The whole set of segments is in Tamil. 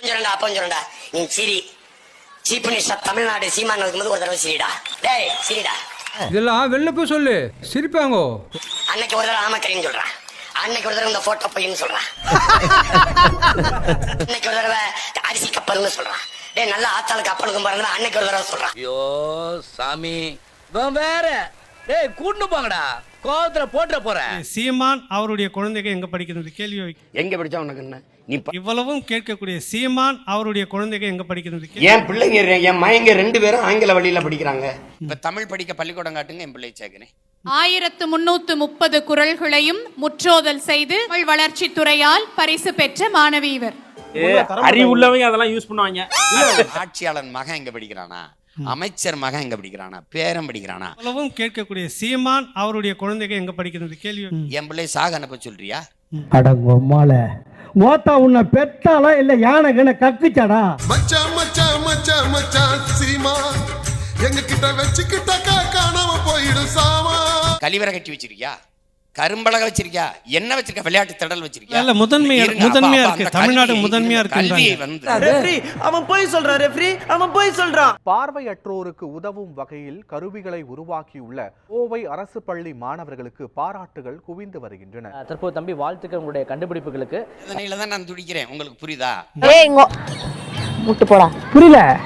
கொஞ்சம் ரெண்டா அப்ப சொல்லுடா. நீ சிரி. மினிஸ்டர் தமிழ்நாடு சீமான் இருக்கும்போது ஒரு தடவை சிரிடா. டேய் சிரிடா. இதெல்லாம் வெளில போய் சொல்லு. சிரிப்பாங்கோ. அன்னைக்கு ஒரு தடவை ஆமக்கரின்னு சொல்றான். அன்னைக்கு ஒரு தடவை இந்த போட்டோ பையன்னு சொல்றான். அன்னைக்கு ஒரு தடவை அரிசி கப்பல்னு சொல்றான். டேய் நல்ல ஆத்தாளுக்கு கப்பலுக்கும் பாருங்க அன்னைக்கு ஒரு தடவை சொல்றான். ஐயோ சாமி. வேற. டேய் கூட்டு போங்கடா. கோவத்துல போட்டுற போறேன் சீமான் அவருடைய குழந்தைகள் எங்க படிக்கிறது? கேள்வி வைக்க. எங்க படிச்சா உனக்கு என்ன? நீ இவ்வளவும் கேட்கக்கூடிய சீமான் அவருடைய குழந்தைகள் எங்க படிக்கிறது? என் பிள்ளைங்க என் மயங்க ரெண்டு பேரும் ஆங்கில வழியில படிக்கிறாங்க. இப்ப தமிழ் படிக்க பள்ளிக்கூடம் காட்டுங்க என் பிள்ளை சேர்க்கிறேன். ஆயிரத்து முன்னூத்து முப்பது குரல்களையும் முற்றோதல் செய்து தமிழ் வளர்ச்சித் துறையால் பரிசு பெற்ற மாணவி இவர். அறிவுள்ளவங்க அதெல்லாம் யூஸ் பண்ணுவாங்க. ஆட்சியாளன் மகன் எங்க படிக்கிறானா? அமைச்சர் மகன் எங்க படிக்கிறானா? பேரன் படிக்கிறானா? இவ்வளவும் கேட்கக்கூடிய சீமான் அவருடைய குழந்தைகள் எங்க படிக்கிறது? கேள்வி. என் பிள்ளை சாக அனுப்ப சொல்றியா? அடங்கொம்மால மோத்தா உன்னை பெத்தாளா இல்ல யானை கண்ண கக்குச்சாடா? மச்சான் மச்சான் மச்சான் மச்சான் சீமா எங்க கிட்ட வச்சுக்கிட்டாக்கா காணாம போயிடும் சாமா கழிவறை கட்டி வச்சிருக்கியா? கரும்பலக வச்சிருக்கியா? என்ன வச்சிருக்க விளையாட்டு திடல் வச்சிருக்கியா? இல்ல, முதன்மையா- முதன்மையா இருக்கு. தமிழ்நாடு முதன்மையா. வந்து அவன் போய் சொல்றான் ரெஃப்ரி அவன் போய் சொல்றான். பார்வையற்றோருக்கு உதவும் வகையில் கருவிகளை உருவாக்கியுள்ள கோவை அரசு பள்ளி மாணவர்களுக்கு பாராட்டுகள் குவிந்து வருகின்றன. தற்போது தம்பி வாழ்த்துக்கள் உங்களுடைய கண்டுபிடிப்புகளுக்கு. இதனையில தான் நான் துடிக்கிறேன். உங்களுக்கு புரியுதா? ஏய் முட்டு போடா. புரியல.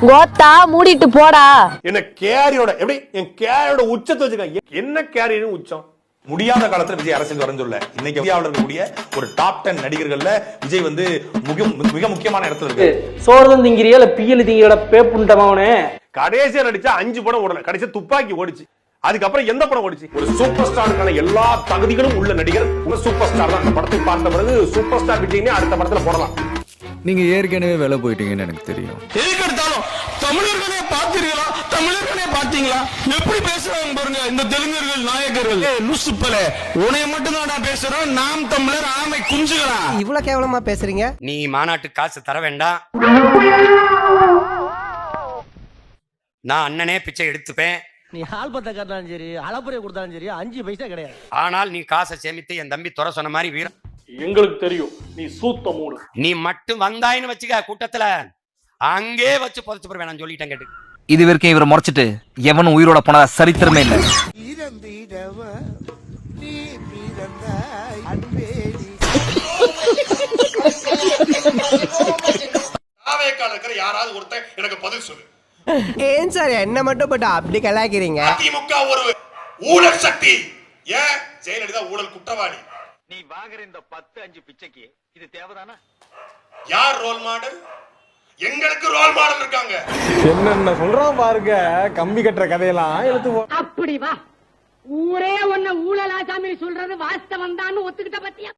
கோத்தா மூடிட்டு போடா. என்ன கேரியோட எப்படி? என் கேரியோட உச்சத்தை வச்சுக்க. என்ன கேரியின் உச்சம்? முடியாத காலத்துல விஜய் அரசியல் வரன்னு சொல்ல இன்னைக்கு இந்தியாவில் இருக்கக்கூடிய ஒரு டாப் டென் நடிகர்கள்ல விஜய் வந்து மிக மிக முக்கியமான இடத்துல இருக்கு சோறுதான் திங்கிறியா இல்ல பியல் திங்கியோட பேப்புண்டமாவனே கடைசியா நடிச்சா அஞ்சு படம் ஓடல. கடைசியா துப்பாக்கி ஓடிச்சு. அதுக்கப்புறம் எந்த படம் ஓடிச்சு? ஒரு சூப்பர் ஸ்டாருக்கான எல்லா தகுதிகளும் உள்ள நடிகர். ஒரு சூப்பர் ஸ்டார் தான். அந்த படத்தை பார்த்த பிறகு சூப்பர் ஸ்டார் விஜய்னே அடுத்த படத்துல போடலாம். நீங்க ஏற்கனவே வேலை போயிட்டீங்கன்னு எனக்கு தெரியும். எதுக்கு எடுத்தாலும் தமிழர்களே பாத்தீங்களா தமிழர்களே பாத்தீங்களா? எப்படி பேசுறாங்க பாருங்க இந்த தெலுங்கர்கள் நாயக்கர்கள் லூசுப்பல உனைய மட்டும் தான் பேசுறோம் நாம் தமிழர் ஆமை குஞ்சுகளா? இவ்வளவு கேவலமா பேசுறீங்க? நீ மாநாட்டுக்கு காசு தர வேண்டாம். நான் அண்ணனே பிச்சை எடுத்துப்பேன். நீ ஆல்பத்தை காட்டினாலும் சரி அளப்புறையை கொடுத்தாலும் சரி அஞ்சு பைசா கிடையாது. ஆனால் நீ காசை சேமித்து என் தம்பி துறை சொன்ன மாதிரி வீரம் எங்களுக்கு தெரியும் நீ சூத்த மூடு. நீ மட்டும் வந்தாயின்னு வச்சுக்க கூட்டத்துல. அங்கே வச்சு புதைச்சு போடுவேன் நான் சொல்லிட்டேன் கேட்டு இது வரைக்கும் இவரை முறைச்சிட்டு எவனும் உயிரோட போனதா சரித்திரமே இல்ல. இருக்கிற யாராவது ஒருத்தன் எனக்கு பதில் சொல்லு. ஏன் சார் என்ன மட்டும் பட்டு அப்படி கலாய்க்கிறீங்க? அதிமுக ஒரு ஊழல் சக்தி. ஏன்? ஜெயலலிதா ஊழல் குற்றவாளி. நீ வாங்குற இந்த பத்து அஞ்சு பிச்சைக்கு இது தேவைதானா? யார் ரோல் மாடல் எங்களுக்கு ரோல் மாடல் இருக்காங்க. என்னென்ன சொல்றான் பாருங்க கம்பி கட்டுற கதையெல்லாம் எழுத்து அப்படி வா. ஊரே உன்ன ஊழல் ஆசாமி சொல்றது வாஸ்தவம் தான் ஒத்துக்கிட்ட பத்தியா?